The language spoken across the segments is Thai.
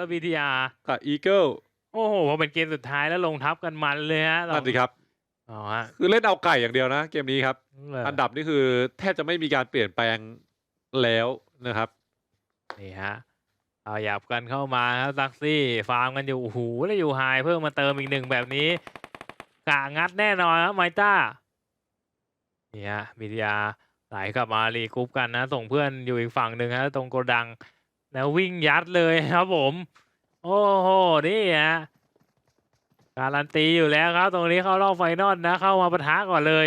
แล้ว BTR กับอีเกิลโอ้โหพอเป็นเกมสุดท้ายแล้วลงทับกันมันเลยฮะนั่นสิครับอ๋อฮะคือเล่นเอาไก่อย่างเดียวนะ เกมนี้ครับเลยอันดับนี่คือแทบจะไม่มีการเปลี่ยนแปลงแล้วนะครับนี่ฮะเอาหยับกันเข้ามาครับซักซี่ฟาร์มกันอยู่โอ้โหแล้วอยู่ไฮเพิ่มมาเติมอีกหนึ่งแบบนี้กะงัดแน่นอนครับไมต้านี่ฮะบิทยาไหลกลับมารีกรุ๊ปกันนะ ส่งเพื่อนอยู่อีกฝั่งหนึ่งฮะตรงโกดัง แล้ววิ่งยัดเลยครับผม โอ้โห นี่ฮะ การันตีอยู่แล้วครับ ตรงนี้เข้ารอบไฟนอลนะ เข้ามาปะทะก่อนเลย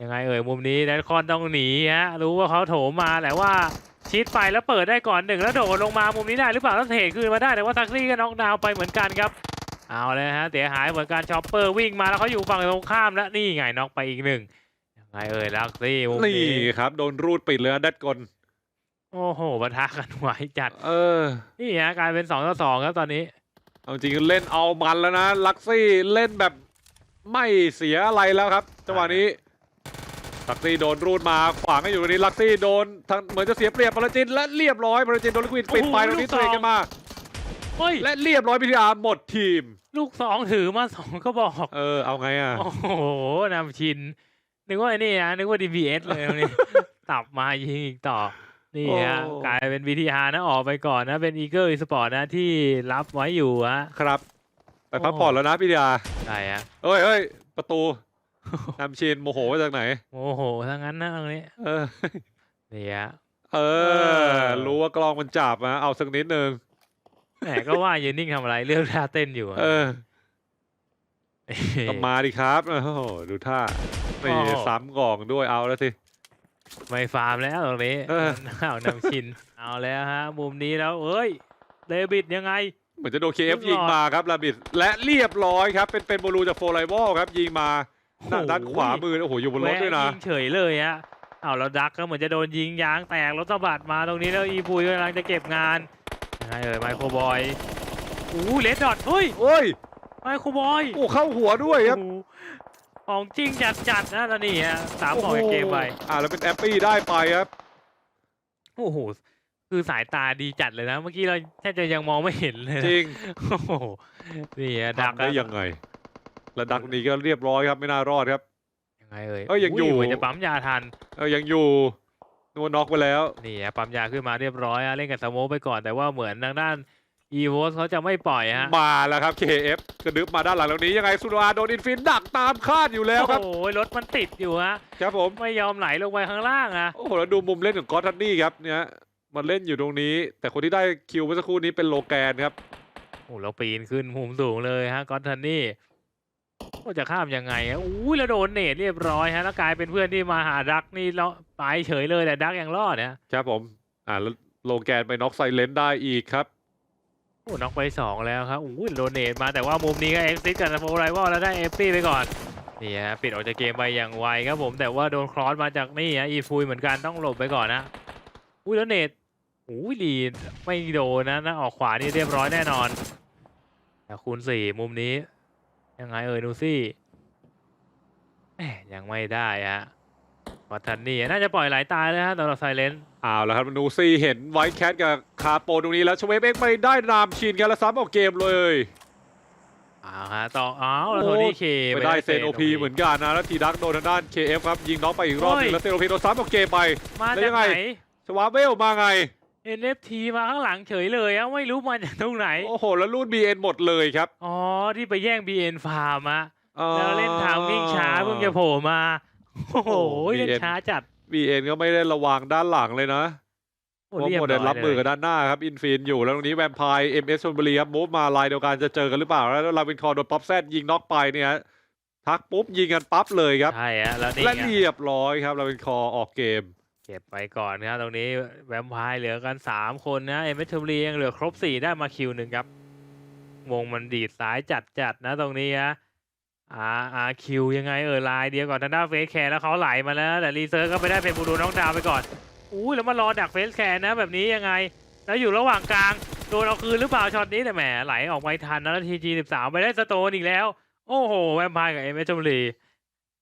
ยังไงเอ่ยมุมนี้แดนคอนต้องหนีฮะ รู้ว่าเขาโถมมาแต่ว่าชิดไปแล้วเปิดได้ก่อนหนึ่งแล้วโดดลงมามุมนี้ได้หรือเปล่าแล้วเทคืนมาได้แต่ว่าซักซี่ก็น็อกดาวไปเหมือนกันครับ เอาเลยฮะเสียหายเหมือนกันชอปเปอร์วิ่งมาแล้วเขาอยู่ฝั่งตรงข้ามแล้วนี่ไงน็อกไปอีกหนึ่งยังไงเอ่ยลักซี่มุมนี่นี้ครับโดนรูดปิดเลยนะแดดกล โอ้โหปะทะกันไหวจัด เออ นี่ฮะกลายเป็นสองต่อสองครับตอนนี้ เอาจริงๆเล่นเอามันแล้วนะ ลักซี่เล่นแบบไม่เสียอะไรแล้วครับ จังหวะนี้ ลักซี่โดนรูดมาขวางกันอยู่ตรงนี้ ลักซี่โดนทางเหมือนจะเสียเปรียบปรจินและเรียบร้อยปรจินโดนลิควิดปิดไปตรงนี้เทรดกันมาเฮ้ยและเรียบร้อยพิทยาหมดทีม ลูกสองถือมาสองก็บอก เออ เอาไงอะ โอ้โหนำชิน นึกว่าไอ้นี่นะนึกว่า DPS เลยวันนี้ตับมายิงอีกต่อ นี่ฮะโอ้กลายเป็น VTR นะออกไปก่อนนะ เป็น Eagle Esport นะที่รับไว้อยู่ฮะครับไปพักผ่อนแล้วนะพิทยาใช่ฮะเอ้ยเอ้ยประตูนำชินโมโหมาจากไหนโอ้โหทั้งนั้นนะตรงนี้เออนี่ฮะเออ รู้ว่ากล้องมันจับนะเอาสักนิดนึงแหมก็ว่ายืนนิ่งทำอะไรเลือกท่าเต้นอยู่อะเออก็มาดิครับโอ้โหดูท่านี่โอ้โหซ้ำกล่องด้วยเอาแล้วสิ ไม่ฟาร์มแล้วตรงนี้เออ เอานำชิน เอาแล้วฮะ มุมนี้แล้วเอ้ยเดวิดยังไง เหมือนจะโดนเคเอฟเรียิยงบร้อยมาครับลาบิดและเรียบร้อยครับ เป็นเป็นโบลูจากโฟไลวอลครับ ยิงมาหน้าด้านขวามือโอ้โหอยู่บนรถด้วยนะ แวยิงเฉยเลยฮะเอาแล้วดักก็เหมือนจะโดนยิงยางแตกรถสะบัดมาตรงนี้แล้วอีพุยกำลังจะเก็บงานยังไงเอ่ยไมโครบอยอู้เลดดอทเฮ้ยโอ้ยไมโครบอยโอ้เข้าหัวด้วยครับโอ้โห ของจริงจัดจัดๆนะตอนนี้ฮะสามต่อเกมไปอ่าแล้วเป็นแอปปี้ได้ไปครับ โอ้โหคือสายตาดีจัดเลยนะ เมื่อกี้เราแทบจะยังมองไม่เห็นเลยนะจริงโอ้โหนี่ฮะดักทำได้ยังไง แล้วดักนี้ก็เรียบร้อยครับไม่น่ารอดครับ ยังไงเอ่ยเอ้ยยังอยู่ เหมือนจะปั๊มยาทัน เออยังอยู่นัวน็อกไปแล้ว นี่ฮะปั๊มยาขึ้นมาเรียบร้อยฮะเล่นกับสโมกไปก่อนแต่ว่าเหมือนทางด้าน อีโวสเขาจะไม่ปล่อยฮะ มาแล้วครับ KF กระดึบมาด้านหลังตรงนี้ยังไงสุดาโดนอินฟินดักตามคาดอยู่แล้วครับ โอ้ยรถมันติดอยู่ฮะ ครับผม ไม่ยอมไหลลงไปข้างล่างอะโอ้โห แล้วดูมุมเล่นของกอตทันนี่ครับเนี่ยมันเล่นอยู่ตรงนี้ แต่คนที่ได้คิวเมื่อสักครู่นี้เป็นโลแกนครับ โอ้เราปีนขึ้นมุมสูงเลยฮะกอตทันนี่โอ้จะข้ามยังไงฮะอุ้ยแล้วโดนเนตเรียบร้อยฮะแล้วกลายเป็นเพื่อนที่มาหาดักนี่แล้วไปเฉยเลยแต่ดักยังรอดเนี่ยครับผม อ่าแล้วโลแกนไปน็อกไซเลนได้อีกครับ โอ้น็อกไปสองแล้วครับอุ้ยโดนเนตมาแต่ว่ามุมนี้ก็เอ็กซิสกับโฟไรวอลแล้วได้เอฟปี้ไปก่อนนี่ฮะปิดออกจากเกมไปอย่างไวครับผมแต่ว่าโดนครอสมาจากนี่ฮะอีฟุยเหมือนกันต้องหลบไปก่อนนะอุ้ยแล้วเนตอุ้ยลีไม่โดนนะนะออกขวานี่เรียบร้อยแน่นอนแต่คูณสี่มุมนี้ ยังไงเอ่ยนูซี่แหมยังไม่ได้ฮะวัทันนี่น่าจะปล่อยหลายตายเลยฮะตอนเราไซเลนเอาแล้วครับนูซี่เห็นไวท์แคทกับ คาโปตรงนี้แล้วชเวฟเอ็กไม่ได้นามชินกันแล้วซ้ำออกเกมเลยอ้าวฮะต่ออ้าวแล้วโทนี่เคไม่ได้เซนโอพีเหมือนกันนะแล้วทีดักโดนทางด้าน KF ครับยิงน็อกไปอีกรอบหนึงแล้วเซนโอพีโดนซ้ำออกเกมไปมาแล้วจากยังไงไหนสวาเวลมาไง NFT มาข้างหลังเฉยเลยอะไม่รู้มาจากตรงไหน โอ้โห แล้วรูด BN หมดเลยครับ อ๋อ ที่ไปแย่ง BN ฟาร์มอะอ่อแล้วเล่นทามมิ่งช้าเพิ่งจะโผล่มา โอ้โหโอ้เล่น BN ช้าจัด BN ก็ไม่ได้ระวังด้านหลังเลยนะ โอ้เพราะเรียโมบเดร้ลอยรับมือเลกับยด้านหน้าครับอินฟินอยู่แล้วตรงนี้แวมไพร์ MS ชลบุรีครับมูฟมาลายเดียวกันจะเจอกันหรือเปล่า แล้วลาวินคอร์โดนป๊อปแซดยิงน็อกไปเนี่ยฮะทักปุ๊บยิงกันปั๊บเลยครับใช่ฮะแล้วนี่และไงเรียบร้อยครับลาวินคอร์ออกเกม เก็บไปก่อนนะครับตรงนี้แวมไพร์เหลือกัน 3 คนนะเอ็มเอชลียังเหลือครบ 4 ได้มาคิวหนึ่งครับวงมันดีดซ้ายจัดจัดๆนะตรงนี้ฮะอาอาคิวยังไงเออลายเดียวก่อนทางด้านเฟสแคร์แล้วเขาไหลมาแล้ว แต่รีเซิร์ฟก็ไปได้เป็นบูดูน้องดาวไปก่อน อู้ยแล้วมารอดักเฟสแคร์นะแบบนี้ยังไง แล้วอยู่ระหว่างกลางโดนเอาคืนหรือเปล่าช็อตนี้แต่แหมไหลออกไปทันนะแล้วทีจีสิบสามไปได้สโตนอีกแล้ว โอ้โหแวมไพร์กับเอ็มเอชลี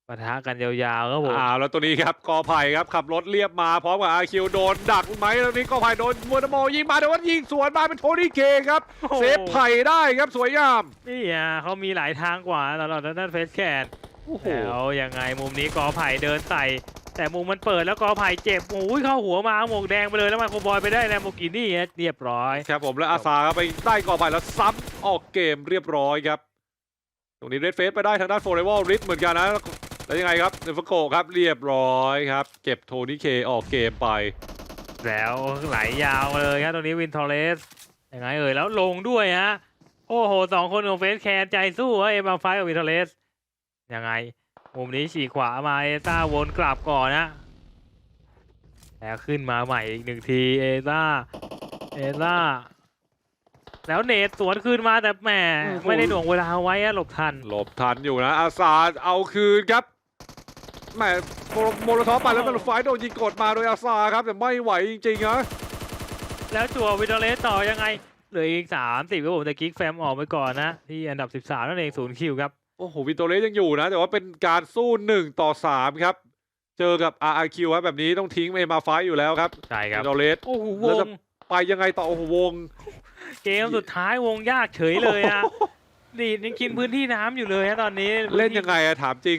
ปะทะกันยาวๆครับผมอ้าวแล้วตัวนี้ครับกอไผ่ครับขับรถเรียบมาพร้อมกับอาคิวโดนดักไหมแล้วนี้กอไผ่โดนมัวตะโมยิงมาแต่ว่ายิงสวนมาเป็นโทนี่เคครับโอ้โหเซฟไผ่ได้ครับสวยงามนี่อะเขามีหลายทางกว่าตลอดด้านเฟสแคนโอ้โหแล้วยังไงมุมนี้กอไผ่เดินใส่ แต่มุมมันเปิดแล้วกอไผ่เจ็บโอ้ยเข้าหัวมาหมวกแดงไปเลยแล้วมาโคบอยไปได้แลมโบกินี่เรียบร้อยครับผมแล้วอาซาครับไปได้กอไผ่แล้วซ้ำออกเกมเรียบร้อยครับ ตรงนี้เรดเฟสไปได้ทางด้านโฟร์เรวอลริสเหมือนกันนะแล้วยังไงครับเนฟโกครับเรียบร้อยครับ เก็บโทนี่เคออกเกมไป แล้วไหลยาวเลยครับตรงนี้วินทอร์เรสยังไงเอ่ยแล้วลงด้วยฮะโอ้โหสองคนของเฟสแคนใจสู้เอ็มอาไฟกับวินทอร์เรสยังไง มุมนี้ฉีกขวามาเอต้าวนกลับก่อนนะแล้วขึ้นมาใหม่อีกหนึ่งทีเอต้าเอต้าแล้วเนตสวนคืนมาแต่แหมโอ้โหไม่ได้หน่วงเวลาไว้อะหลบทัน หลบทันอยู่นะ อาซาเอาคืนครับแหมโมโมโลทอฟไปแล้วมันไฟโดนยิงกดมาโดยอาซาครับ แต่ไม่ไหวจริงๆนะแล้วจั่ววินเทอร์เลสต่อยังไงเหลืออีกสามสิบครับผมแต่กิ๊กแฟมออกไปก่อนนะ ที่อันดับสิบสามนั่นเองศูนย์คิวครับ โอ้โหวิโตเลสยังอยู่นะ แต่ว่าเป็นการสู้หนึ่งต่อสามครับ เจอกับ RRQ ครับแบบนี้ต้องทิ้งเอมาไฟอยู่แล้วครับใช่ควิรับโตเลสโอ้โหวแล้วงจะไปยังไงต่อโอ้โหวง เกมสุดท้ายวงยากเฉยเลยอะนี่ยังกินพื้นที่น้ำอยู่เลยฮะตอนนี้เล่นยังไงอะถามจริง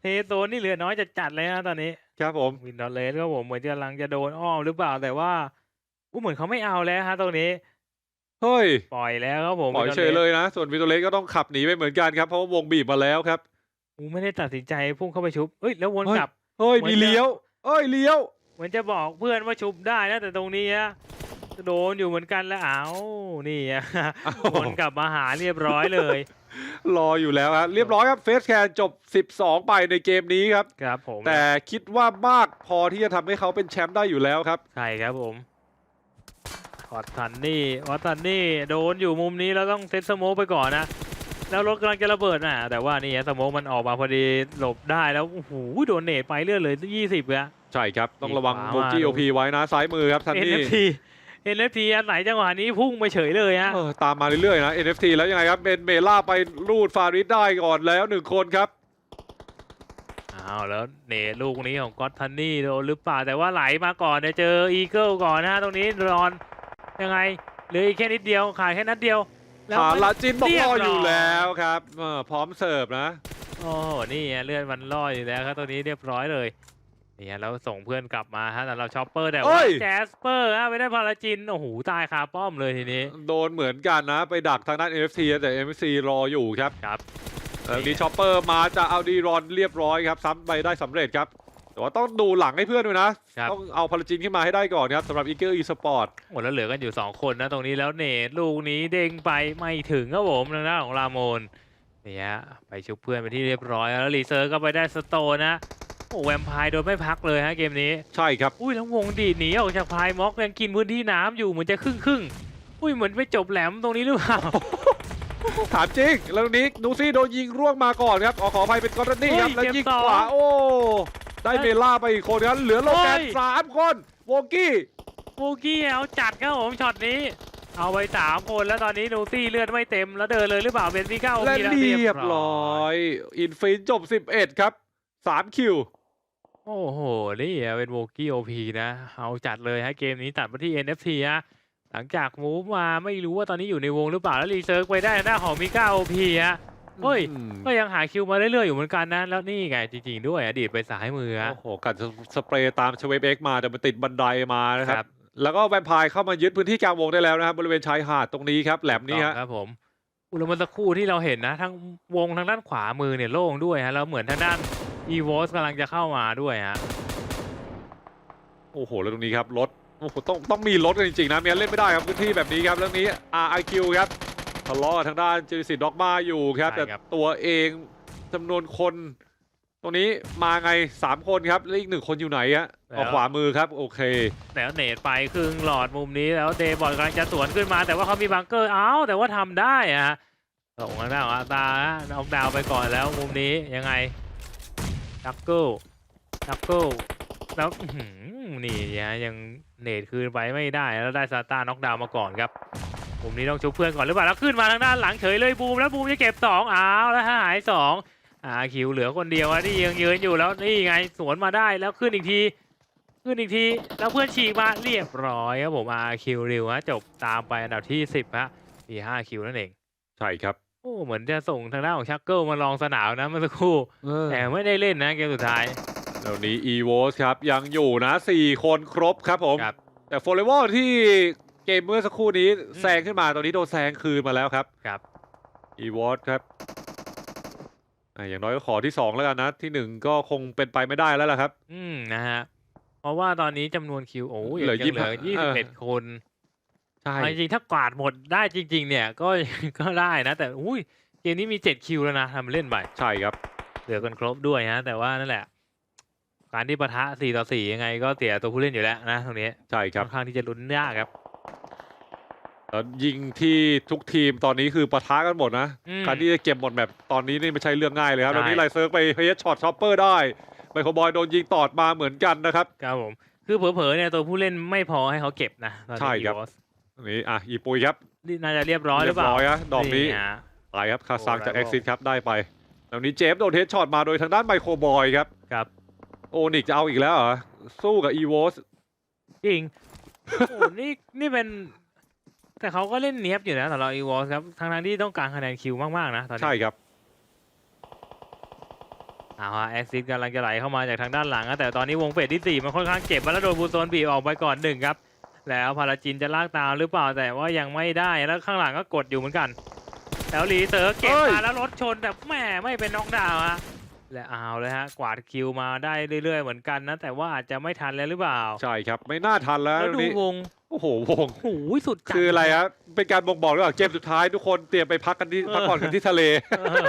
เทโซนนี่เหลือน้อยจะจัดเลยนะตอนนี้ ครับผม วินเทอร์เลสก็ผมเหมือนจะกำลังจะโดนอ้อมหรือเปล่าแต่ว่าอู้เหมือนเขาไม่เอาแล้วฮะตรงนี้ เฮ้ย ปล่อยแล้วครับผมปล่อยวินทเฉร์ยเลยนะ ส่วนวิโตเลสก็ต้องขับหนีไปเหมือนกันครับเพราะว่าวงบีบมาแล้วครับอู้ไม่ได้ตัดสินใจพุ่งเข้าไปชุบเอ้ยแล้ววนเฮ้ยกลับเฮ้ยเหมือนมีจะเลี้ยวเอ้ยเลี้ยวเหมือนจะบอกเพื่อนว่าชุบได้นะแต่ตรงนี้อะโดนอยู่เหมือนกันแล้วอ้าวนี่อะวนกลับมาหาเรียบร้อยเลย รออยู่แล้วครับเรียบร้อยครับเฟสแคนจบ 12 ไปในเกมนี้ครับครับผมแต่คิดว่ามากพอที่จะทำให้เขาเป็นแชมป์ได้อยู่แล้วครับใช่ครับผม วัดทันนี่วัดทันนี่โดนอยู่มุมนี้แล้วต้องเซตสโมกไปก่อนนะ แล้วรถกำลังจะระเบิดน่ะแต่ว่านี่ฮะสโมกมันออกมาพอดีหลบได้แล้วโอ้โหโดนเนตไปเลื่อนเลยยี่สิบอะใช่ครับ ต้องระวังขวาโบกี้มาโอพีไว้นะซ้ายมือครับทันนี่ NFT NFT อันไหนจังหวะนี้พุ่งไปเฉยเลยฮะเออตามมาเรื่อยๆนะ NFT แล้วยังไงครับเบนเมล่าไปรูดฟาริสได้ก่อนแล้วหนึ่งคนครับอ้าวแล้วเนตลูกนี้ของก็อตทันนี่โดนหรือเปล่าแต่ว่าไหลมาก่อนเนี่ยเจออีเกิลก่อนนะฮะตรงนี้รอน ยังไงเหลืออีกแค่นิดเดียวขาดแค่นัดเดียวแล้วฐานมันละจินบอกเรียบรออยู่ร้อยแล้วครับเออพร้อมเสิร์ฟนะโอ้โหนี่ไงเลือดมันล่ออยู่แล้วครับตัวนี้เรียบร้อยเลยนี่ฮะแล้วส่งเพื่อนกลับมาฮะแต่เราชอปเปอร์แต่เอ้ว่ายแจสเปอร์ฮะไปได้พาราจินโอ้โหตายคาป้อมเลยทีนี้ โดนเหมือนกันนะ ไปดักทางด้าน NFT แต่ NFT รออยู่ครับครับแล้วนี้ชอปเปอร์มาจะเอาดีรอนเรียบร้อยครับซ้ำไปได้สำเร็จครับ แต่ว่าต้องดูหลังให้เพื่อนด้วยนะ ครับ ต้องเอาพาราจินขึ้นมาให้ได้ก่อนครับสำหรับ Eagle Esport หมดแล้วเหลือกันอยู่ 2 คนนะตรงนี้แล้วเนตลูกนี้เด้งไปไม่ถึงครับผมทางด้านของรามอนนี่ฮะไปชุบเพื่อนไปที่เรียบร้อยแล้วรีเซิร์ฟก็ไปได้สโตนนะโอ้แวมไพร์โดนไม่พักเลยฮะเกมนี้ ใช่ครับ อุ้ยแล้ววงดีดหนีออกจากพายม็อกยังกินพื้นที่น้ำอยู่เหมือนจะครึ่งครึ่งๆอุ้ยเหมือนไม่จบแหลมตรงนี้หรือเปล่า ถามจริง แล้วนี้นูซี่โดนยิงร่วงมาก่อนครับขอขออภัยเป็นกอร์นี่ครับเฮ้ยแล้วยิงเกมต่อ ขวาโอ้ ได้เมล่าไปอีกคนครับเหลือโลแกนเฮ้ยสามคนโวกี้โบกี้เอาจัดครับผมช็อตนี้ เอาไปสามคนแล้วตอนนี้นูซี่เลือดไม่เต็มแล้วเดินเลยหรือเปล่าเป็นพี่เก้าและมีแล้วเรียบร้อยอินฟินจบ11ครับ3คิวโอ้โห นี่อะเป็นโบกี้โอพีนะ เอาจัดเลยฮะเกมนี้ตัดมาที่ NFT ฮะหลังจากมูฟมาไม่รู้ว่าตอนนี้อยู่ในวงหรือเปล่าแล้วรีเซิร์ฟไปได้หน้าของมิก้าโอพีฮะ เฮ้ย อืมก็ยังหาคิวมาเรื่อยๆอยู่เหมือนกันนะ แล้วนี่ไงจริงๆด้วยอดีตไปสายมือฮะโอ้โหกัดสเปรย์ตามชเวฟเอ็กมาแต่มันติดบันไดมานะคครัรับ บ แล้วก็แวมไพร์เข้ามายึดพื้นที่กลางวงได้แล้วนะครับบริเวณชายหาดตรงนี้ครับแหลมนี้ฮะ ครับผมอุยแลวเมื่อสักครู่ที่เราเห็นนะทั้งวงทางด้านขวามือเนี่ยโล่งด้วยฮะ แล้วเหมือนทางด้านอีโวสกำลังจะเข้ามาด้วยฮะ โอ้โห แล้วตรงนี้ครับรถโอ้โหต้องต้องมีรถกันจริงๆนะไม่งั้นเล่นไม่ได้ครับพื้นที่แบบนี้ครับแล้วนี้ RIQ ครับ ทะเลาะกับทางด้านเจนิสิตด็อกมาอยู่ครับใช่แต่ครับตัวเองจำนวนคน ตรงนี้มาไง 3 คนครับ แล้วอีกหนึ่งคนอยู่ไหนฮะออกขวามือครับโอเค แล้วเนตไปครึ่งหลอดมุมนี้แล้วเดย์บอลกำลังจะสวนขึ้นมา แต่ว่าเขามีบังเกอร์เอ้าแต่ว่าทำได้อะฮะส่งทางด้านของอาตาฮะเอาดาวไปก่อนแล้วมุมนี้ยังไงดักเกิลดักเกิลแล้วอื้อหือนี่ฮะยังเนตคืนไปไม่ได้แล้วได้ซาต้าน็อกดาวน์มาก่อนครับ มุมนี้ต้องชุบเพื่อนก่อนหรือเปล่าแล้วขึ้นมาทางด้านหลังเฉยเลยบูมแล้วบูมจะเก็บสองอ้าวแล้วหายสองอาคิวเหลือคนเดียวอะที่ยังยืนอยู่แล้วนี่ไงสวนมาได้แล้วขึ้นอีกที ขึ้นอีกที แล้วเพื่อนฉีกมาเรียบร้อยครับผมอาคิวริวฮะจบตามไปอันดับที่สิบฮะมีห้าคิวนั่นเองใช่ครับโอ้เหมือนจะส่งทางด้านของชักเกิลมาลองสนามนะเมื่อสักครู่แต่ไม่ได้เล่นนะเกมสุดท้ายแล้วนี้ e v o s ครับยังอยู่นะ4คนครบครับผมครับแต่โฟลเลวอที่ เกมเมื่อสักครู่นี้แซงขึ้นมาตอนนี้โดนแซงคืนมาแล้วครับครับ e v o s ครับอะอย่างน้อยก็ขอที่2แล้วกันนะที่1ก็คงเป็นไปไม่ได้แล้วล่ะครับ อืมนะฮะเพราะว่าตอนนี้จำนวนคิวโอ้ยเหลือยังเหลือ25ยี่สิบเอ็ดคนใช่เอาจริงๆถ้ากวาดหมดได้จริง ๆ เนี่ยก็ก็ได้นะ แต่อุ้ยเกมนี้มีเจ็ดคิวแล้วนะทำเล่นไปใช่ครับ เหลือกันครบด้วยฮะแต่ว่านั่นแหละ การที่ปะทะสี่ต่อสี่ยังไงก็เสียตัวผู้เล่นอยู่แล้วนะตรงนี้ใช่ครับค่อนข้างที่จะลุ้นยากครับ แล้วยิงที่ทุกทีมตอนนี้คือปะทะกันหมดนะอืม การที่จะเก็บหมดแบบตอนนี้นี่ไม่ใช่เรื่องง่ายเลยครับใช่ตอนนี้ไลเซิร์กไปเฮดช็อตช็อปเปอร์ได้ไมโครบอยโดนยิงตอดมาเหมือนกันนะครับ ครับผมคือเผลอๆเนี่ยตัวผู้เล่นไม่พอให้เขาเก็บนะตอนนี้ใช่ครับ อีวอสตรงนี้อะอีปุยครับนี่น่าจะเรียบร้อยหรือเปล่าเรียบร้อยนะดอกนี้ฮะ ไปครับคาซังโอ้จากไรเอ็วะกซิสครับได้ไปแล้วนี้เจฟโดนเทสช็อตมาโดยทางด้านไมโครบอยครับครับ โอนิกจะเอาอีกแล้วเหรอสู้กับอีโวสจริง โอ้นี่นี่เป็น แต่เขาก็เล่นเนี้ยบอยู่นะสำหรับอีวอสครับทั้งนั้นที่ต้องการคะแนนคิวมากๆนะตอนนี้ใช่ครับเอาฮะแอซิดกำลังจะไหลเข้ามาจากทางด้านหลังนะแต่ตอนนี้วงเฟสที่สี่มันค่อนข้างเจ็บมาแล้วโดนบูโซนบีบออกไปก่อนหนึ่งครับ แล้วพาราจินจะลากตามหรือเปล่าแต่ว่ายังไม่ได้แล้วข้างหลังก็กดอยู่เหมือนกัน แล้วลีเซอร์เก็บเอ้ยมาแล้วรถชนแต่แหม่ไม่เป็นน็อกดาวน์ฮะและเอาเลยฮะกวาดคิวมาได้เรื่อยๆเหมือนกันนะแต่ว่าอาจจะไม่ทันแล้วหรือเปล่า ใช่ครับไม่น่าทันแล้วแล้วดูนี่วง โอ้โหวง โอ้โหสุดจัด คืออะไรครับเป็นการบ่งบอกหรือเปล่าเกมสุดท้ายทุกคนเตรียมไปพักกันที่เออ พักผ่อนกันที่ทะเล เออ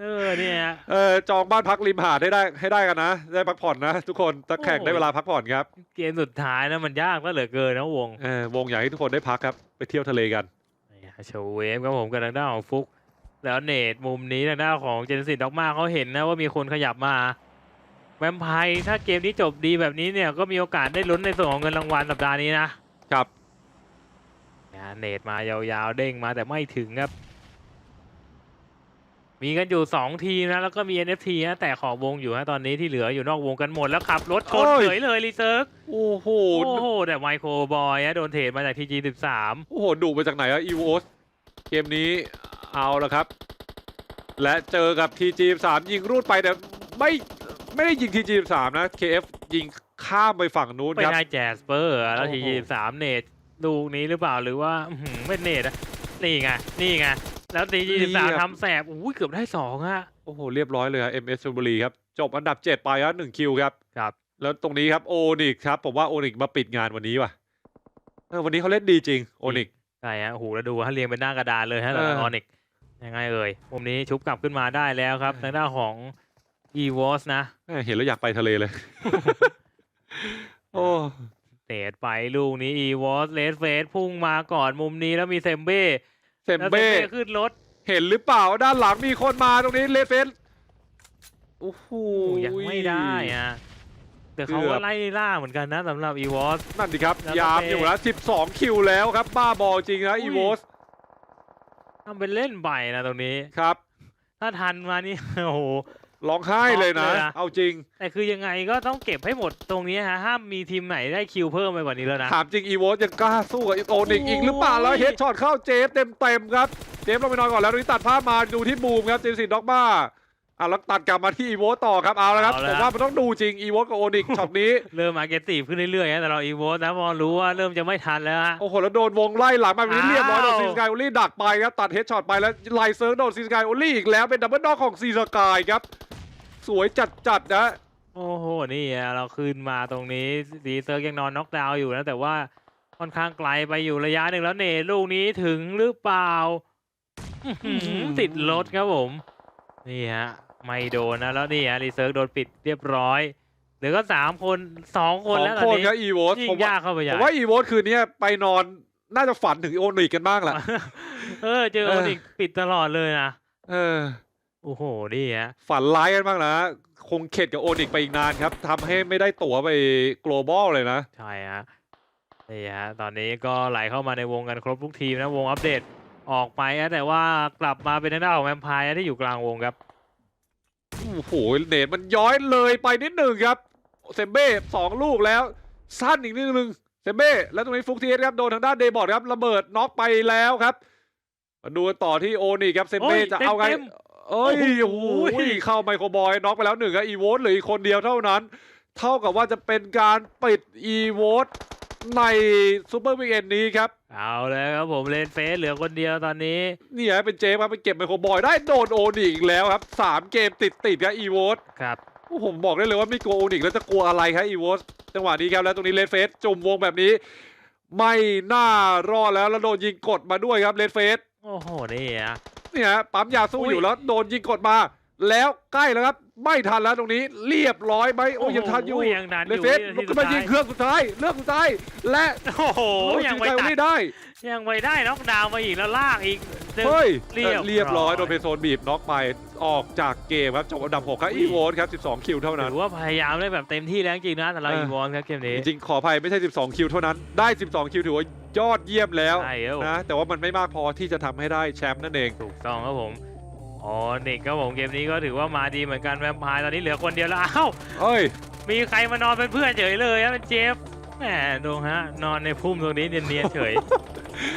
เออเนี่ยฮะเออจองบ้านพักริมหาดให้ได้ให้ได้กันนะ ได้พักผ่อนนะ ทุกคนตะแข่งโอ้ได้เวลาพักผ่อนครับเกมสุดท้ายนะมันยากก็เหลือเกินนะวงเออวงอยากให้ทุกคนได้พักครับ ไปเที่ยวทะเลกันนี่ฮะโชว์เวฟครับผมกับทางด้านของฟุก แล้วเนตมุมนี้ทางด้านของเจนสิตด็อกมาเขาเห็นนะว่ามีคนขยับมาแวมไพร์ถ้าเกมนี้จบดีแบบนี้เนี่ยก็มีโอกาสได้ลุ้นในส่วนของเงินรางวัลสัปดาห์นี้นะ ครับเนี่ยเนตมายาวๆเด้งมาแต่ไม่ถึงครับ มีกันอยู่สองทีมนะ แล้วก็มี NFT นะแต่ขอบวงอยู่ฮะตอนนี้ที่เหลืออยู่นอกวงกันหมดแล้วขับรถชนโอ้ยเฉยเลยรีเซิร์กโอ้โหโอ้โหแต่ไมโครบอยนะโดนเทรดมาจากทีจีสิบสามโอ้โหดุมาจากไหนอะอีโวสเกมนี้เอาละครับ และเจอกับ TG3 ยิงรูดไปแต่ไม่ไม่ได้ยิง TG3 นะ KF ยิง ข้ามไปฝั่งนู้นไปครับ ได้แจสเปอร์แล้วโอ้ทีโหจีสามเนตลูกนี้หรือเปล่าหรือว่าอื้อหือไม่เนตอะนี่ไงนี่ไงแล้วทีจีสามทำแสบอุ้ยเกือบได้สองอะโอ้โห เรียบร้อยเลยครับ MS ชลบุรีครับ จบอันดับ 7 ไปครับ1คิวครับ ครับ แล้วตรงนี้ครับโอนิกครับ ผมว่าโอนิกมาปิดงานวันนี้ว่ะเออวันนี้เขาเล่นดีจริงโอนิก ใช่ฮะโอ้โหแล้วดูฮะเรียงเป็นหน้ากระดานเลยฮะเออ ออนิกยังไงเอ่ยมุมนี้ชุบกลับขึ้นมาได้แล้วครับทางด้านของ e w o s นะ เห็นแล้วอยากไปทะเลเลย โอ้เตะไปลูกนี้ e w o s เลสเฟสพุ่งมาก่อนมุมนี้แล้วมีเซมเบ้เซมแล้วเซมเบ้เบ้ขึ้นรถ เห็นหรือเปล่าด้านหลังมีคนมาตรงนี้เลเฟนโอ้โหโอ้ยังไม่ได้อะแต่เขาเกืก็อบไล่ล่าเหมือนกันนะสำหรับ e w o s นั่นดิครับแล้วยามเซมเบ้อยู่แล้ว12 คิวแล้วครับ บ้าบอจริงนะอุ้อียโวสทำเป็นเล่นใบนะตรงนี้ครับ ถ้าทันมานี่โอ้โห ร้องไห้เลยนะช็อกเลยนะ เอาจริง แต่คือยังไงก็ต้องเก็บให้หมดตรงนี้ฮะห้ามมีทีมไหนได้คิวเพิ่มไปกว่านี้แล้วนะ ถามจริงอีโวสยังกล้าสู้กับโอนิกอีกหรือเปล่าโอ้ยแล้วเฮดช็อตเข้าเจฟเต็มเต็มๆครับ เจฟลงไปนอนก่อนแล้วตรงนี้ตัดภาพมาดูที่บูมครับเจสินด็อกบ้าอะแล้วตัดกลับมาที่อีโวสต่อครับเอาแล้วครับผมว่ามันต้องดูจริงอีโวสกับโอนิกช็อตนี้ เริ่มมาเกตตีฟขึ้นเรื่อยๆนะแต่เราอีโวสนะพอรู้ว่าเริ่มจะไม่ทันแล้วฮะ โอ้โหแล้วโดนวงไล่หลังมาแบบนี้อ้าวเรียบร้อยโดนซีสกายโอลี่ดักไปครับตัดเฮดช็อตไปแล้วไลเซิร์ฟโดนซีสกายโอลี่อีกแล้วเป็นดับเบิลดอกของซีสกายครับ สวยจัดๆนะ โอ้โห นี่อะเราขึ้นมาตรงนี้สีเซอร์กยังนอนน็อกดาวน์อยู่นะ แต่ว่าค่อนข้างไกลไปอยู่ระยะหนึ่งแล้วเนตลูกนี้ถึงหรือเปล่าอื้อหืออื้อหือ ติดรถครับผม นี่ฮะ ไม่โดนนะ แล้วนี่ฮะรีเซิร์กโดนปิดเรียบร้อยเหลือก็สามคนสองคนสองแล้วตคอนนนี้ครับอีโวสยิ่ผงมว่ายากเข้าไปใหผญ่ มว่าอีโวสคืนนี้ไปนอนน่าจะฝันถึงโอนิกกันบ้างแหละ เออเจอเออ โอนิกปิดตลอดเลยนะ เออ โอ้โห นี่ฮะ ฝันร้ายกันบ้างนะ คงเข็ดกับโอนิกไปอีกนานครับทำให้ไม่ได้ตั๋วไป global เลยนะ ใช่ฮะ นี่ฮะ ตอนนี้ก็ไหลเข้ามาในวงกันครบทุกทีมนะ วงอัปเดตออกไปนะแต่ว่ากลับมาเป็นทางด้านของแวมไพร์ที่อยู่กลางวงครับ โอ้โห เนตมันย้อยเลยไปนิดหนึ่งครับเซมเบ้สองลูกแล้ว สั้นอีกนิดนึงเซมเบ้แล้วตรงนี้ฟุกทีเอสครับ โดนทางด้านเดย์บอร์ดครับ ระเบิดน็อกไปแล้วครับ มาดูกันต่อที่โอนี่ครับ เซมเบ้โอ้ยจะเอาไง เต็มเอ้ยโอ้โอ้โหโหเข้าไมโครบอยน็อกไปแล้วหนึ่งครับอีโวตเหลืออีกคนเดียวเท่านั้น เท่ากับว่าจะเป็นการปิดอีโวตในซูเปอร์วีเอ็นนี้ครับ เอาเลยครับผมเลนเฟสเหลือคนเดียวตอนนี้ นี่ฮะเป็นเจมส์ครับไปเก็บไมโครบอยได้โดนโอนิกอีกแล้วครับสามเกมติดติดๆครับอีโวตครับผมบอกได้เลยว่าไม่กลัวโอนิกแล้วจะกลัวอะไรครับอีโวตจังหวะนี้ครับแล้วตรงนี้เลดเฟสจุ่มวงแบบนี้ ไม่น่ารอดแล้วแล้วโดนยิงกดมาด้วยครับเลดเฟสโอ้โหนี่อะ เนี่ยฮะปั๊มยาสู้อุ้ยอยู่แล้วโดนยิงกดมา แล้วใกล้แล้วครับ ไม่ทันแล้วตรงนี้เรียบร้อยไหมโอ้ยยังทันอยู่โยังทันอเลดยู่เฟสที่ลุกขึ้นมายิงเครื่องสุดท้ายเรื่องสุดท้ายและโอ้โหโอ้ยยังยิงไม่ไกลตัดไม่ได้ ยังไม่ได้น็อกดาวน์มาอีกแล้วลากอีกหนึ่งเฮ้ยเรียบเรียบร้อยร้อยโดนเพโซนบีบน็อกไป ออกจากเกมครับจบอันดับ6ครับอุ้อียโวตครับ 12 คิวเท่านั้น ถือว่าพยายามได้แบบเต็มที่แล้วจริงๆนะแต่เราเอออีวอนครับเกมนี้ จริงๆขออภัยไม่ใช่ 12 คิวเท่านั้น ได้ 12 คิวถือว่ายอดเยี่ยมแล้วใช่ครับผม นะ แต่ว่ามันไม่มากพอที่จะทำให้ได้แชมป์นั่นเอง ถูกต้องครับผมอ๋อเด็กครับผมเกมนี้ก็ถือว่ามาดีเหมือนกันแวมไพร์ตอนนี้เหลือคนเดียวแล้วอ้าวเอ้ย มีใครมานอนเป็นเพื่อนเฉยเลยอะเป็นเจฟแหมดูฮะ นอนในพุ่มตรงนี้เนียนๆเฉย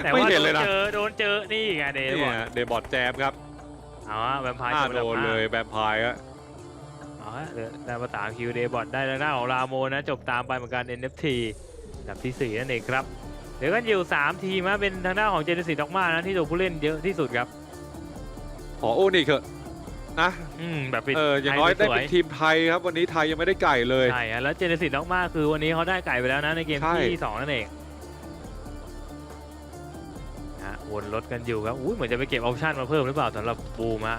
แต่ไม่ว่าเห็โดนเลยนนะ เจอโดนเจอนี่ไงเดย์นี่บอกฮะเดบอดแจมครับ เอาฮะแวมไพร์ห้าจบอันโดดับนห้าเลยแบมพายอะเอาฮะเหลือได้มาตามคิวเดย์บอทได้แล้วหน้าของรามโมนะจบตามไปเหมือนกัน NFT อันดับที่ 4 นั่นเองครับ เดี๋ยวกันอยู่ 3 ทีมนะเป็นทางด้านของเจนสิตด็อกมานะที่ตัวผู้เล่นเยอะที่สุดครับ ขอโอนิกเถอะนะอืมแบบปิดเอออย่างน้อยได้สวเป็นทีมไทยครับ วันนี้ไทยยังไม่ได้ไก่เลย ใช่ฮะแล้วเจนสิตด็อกมาคือวันนี้เขาได้ไก่ไปแล้วนะในเกมใช่ที่ 2 นั่นเอง นะวนรถกันอยู่ครับอุ้ยเหมือนจะไปเก็บออปชั่นมาเพิ่มหรือเปล่าสำหรับบูมะ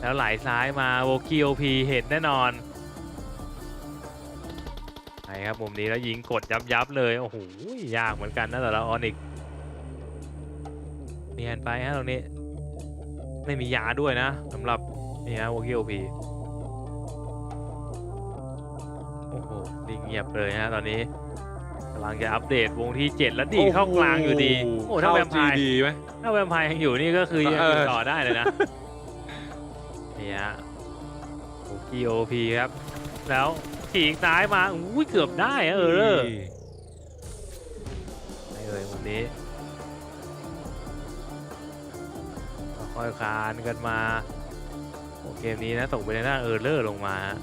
แล้วไหลซ้ายมาโวคิโอพีเห็นแน่นอนไหนครับมุมนี้แล้วยิงกดยับยับๆเลยโอ้โหยากเหมือนกันนะแต่ละออนิกเนียนไปฮะตรงนี้ ไม่มียาด้วยนะสำหรับนี่ฮะโวคิโอพีโอ้โหดีเงียบเลยฮะตอนนี้ ลังจะอัปเดตวงที่ 7 แล้วดีเข้ากลางอยู่ดี โอ้ถ้าแวมไพร์ดีไหมถ้าแวมไพร์ยังอยู่นี่ก็คือยังเอออยู่ต่อได้เลยนะนี่ฮะโอพีโอพีครับ แล้วฉีกซ้ายมาอุ้ยเกือบได้อะเออเลอไม่เอ่ยวันนี้ค่อยๆคานกันมาโอเกมนี้นะตกไปในหน้าเออเลอร์ลงมาฮะ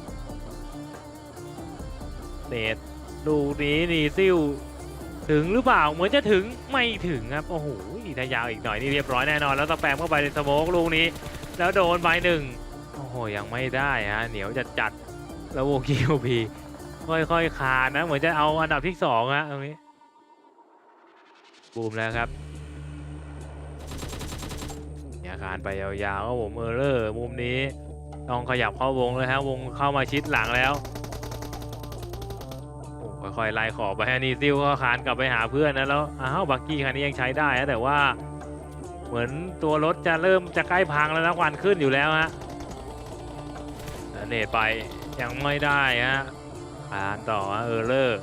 เนตลู กนี้นีซิลถึงหรือเปล่าเหมือนจะถึงไม่ถึงครับ โอ้โหถ้ายาวอีกหน่อยนี่เรียบร้อยแน่นอน แล้วสแปมเข้าไปในสโมกลูกนี้ แล้วโดนไปหนึ่งโอ้โหยังไม่ได้ฮะเหนียวจัดจัดแล้วโวคิวพีค่อยๆคานนะ เหมือนจะเอาอันดับที่สองฮะตรงนี้บูมแล้วครับเนี่ยคานไปยาวๆก็ผมเออร์เลอร์มุมนี้ ต้องขยับเข้าวงเลยฮะวงเข้ามาชิดหลังแล้ว ค่อยๆไล่ขอบไปฮะนี่ซิลก็คานกลับไปหาเพื่อนนะแล้วอ้าวบักกี้คันนี้ยังใช้ได้ฮะแต่ว่า เหมือนตัวรถจะเริ่มจะใกล้พังแล้วนะควันขึ้นอยู่แล้วฮะแล้วเนตไปยังไม่ได้ฮะผ่านต่อฮะเออเลอร์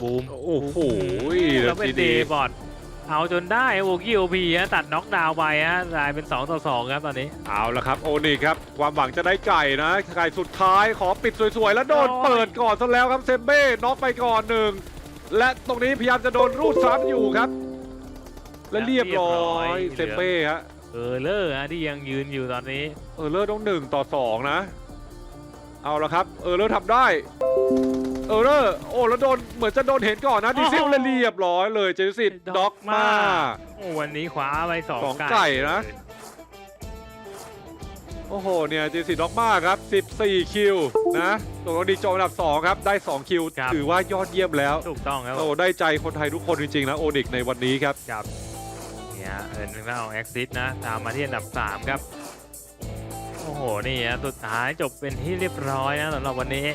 บูมโอ้โหแล้วเป็นเดดีย์บอดเอาจนได้โอกิโอพีฮะตัดน็อกดาวน์ไปฮะกลายเป็น2ต่อ2ครับตอนนี้ เอาละครับโอนิกครับความหวังจะได้ไก่นะไก่สุดท้ายขอปิดสวยๆ แล้วโดนโอ้ยเปิดก่อนซะแล้วครับเซมเบ้น็อกไปก่อนหนึ่งและตรงนี้พยายามจะโดนรูดซ้ำอยู่ครับ และเรียบร้อยเซมเบ้ฮะเออเลอร์ฮะที่ยังยืนอยู่ตอนนี้เออเลอร์ต้องหนึ่งต่อสองนะ เอาละครับ เออเลอร์ทำได้ เออเลอร์โอ้แล้วโดนเหมือนจะโดนเห็นก่อนนะดิซิลเลยเรียบร้อยเลยเจสิตด็อกมาโอ้วันนี้คว้าไปสองสองไก่นะ โอ้โหเนี่ยเจสิตด็อกมาครับ 14 คิวนะตัวดีโจอันดับ 2 ครับ ได้ 2 คิว ถือว่ายอดเยี่ยมแล้ว ถูกต้องครับโอ้ได้ใจคนไทยทุกคนจริงๆนะโอนิกในวันนี้ครับครับเนี่ยเอินหน้าของแอคซิสนะ ตามมาที่อันดับ 3 ครับ โอ้โห นี่ฮะสุดท้ายจบเป็นที่เรียบร้อยนะสำหรับวันนี้